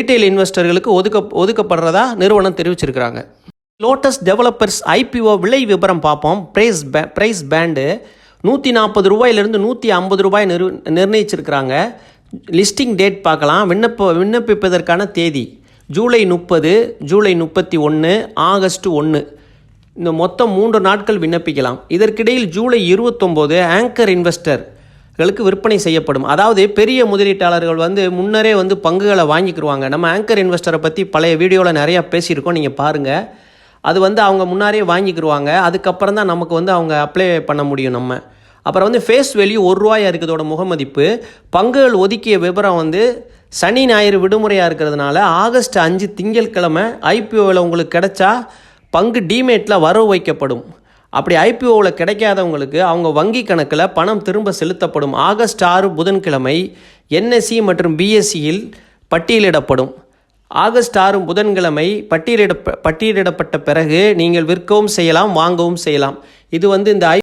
Retail இன்வெஸ்டர்களுக்கு ஒதுக்க ஒதுக்கப்படுறதா நிறுவனம் தெரிவிச்சிருக்கிறாங்க. Lotus developers IPO விலை விவரம் பார்ப்போம். ப்ரைஸ் பே ப்ரைஸ் பேண்டு நூற்றி நாற்பது ரூபாயிலிருந்து நூற்றி ஐம்பது ரூபாய் நிர் நிர்ணயிச்சிருக்கிறாங்க. லிஸ்டிங் டேட் பார்க்கலாம். விண்ணப்ப விண்ணப்பிப்பதற்கான தேதி ஜூலை முப்பது ஜூலை முப்பத்தி ஒன்று ஆகஸ்ட் ஒன்று இந்த மொத்தம் மூன்று நாட்கள் விண்ணப்பிக்கலாம். இதற்கிடையில் ஜூலை இருபத்தொம்போது ஆங்கர் இன்வெஸ்டர் களுக்கு விற்பனை செய்யப்படும். அதாவது பெரிய முதலீட்டாளர்கள் வந்து முன்னரே வந்து பங்குகளை வாங்கிக்கிருவாங்க. நம்ம ஆங்கர் இன்வெஸ்டரை பற்றி பழைய வீடியோவில் நிறையா பேசியிருக்கோம். நீங்கள் பாருங்கள் அது வந்து அவங்க முன்னாரே வாங்கிக்கிடுவாங்க அதுக்கப்புறம் தான் நமக்கு வந்து அவங்க அப்ளை பண்ண முடியும் நம்ம. அப்புறம் வந்து ஃபேஸ் வேல்யூ ஒரு ரூபாயா இருக்கிறதோட முகமதிப்பு. பங்குகள் ஒதுக்கிய விவரம் வந்து சனி ஞாயிறு விடுமுறையாக இருக்கிறதுனால ஆகஸ்ட் அஞ்சு திங்கட்கிழமை ஐபிஓவில் உங்களுக்கு கிடைச்சா பங்கு டிமேட்டில் வரவு வைக்கப்படும். அப்படி ஐபிஓவில் கிடைக்காதவங்களுக்கு அவங்க வங்கி கணக்கில் பணம் திரும்ப செலுத்தப்படும். ஆகஸ்ட் ஆறு புதன்கிழமை என்எஸ்சி மற்றும் பிஎஸ்சியில் பட்டியலிடப்படும். ஆகஸ்ட் ஆறு புதன்கிழமை பட்டியலிட பட்டியலிடப்பட்ட பிறகு நீங்கள் விற்கவும் செய்யலாம் வாங்கவும் செய்யலாம். இது வந்து இந்த ஐ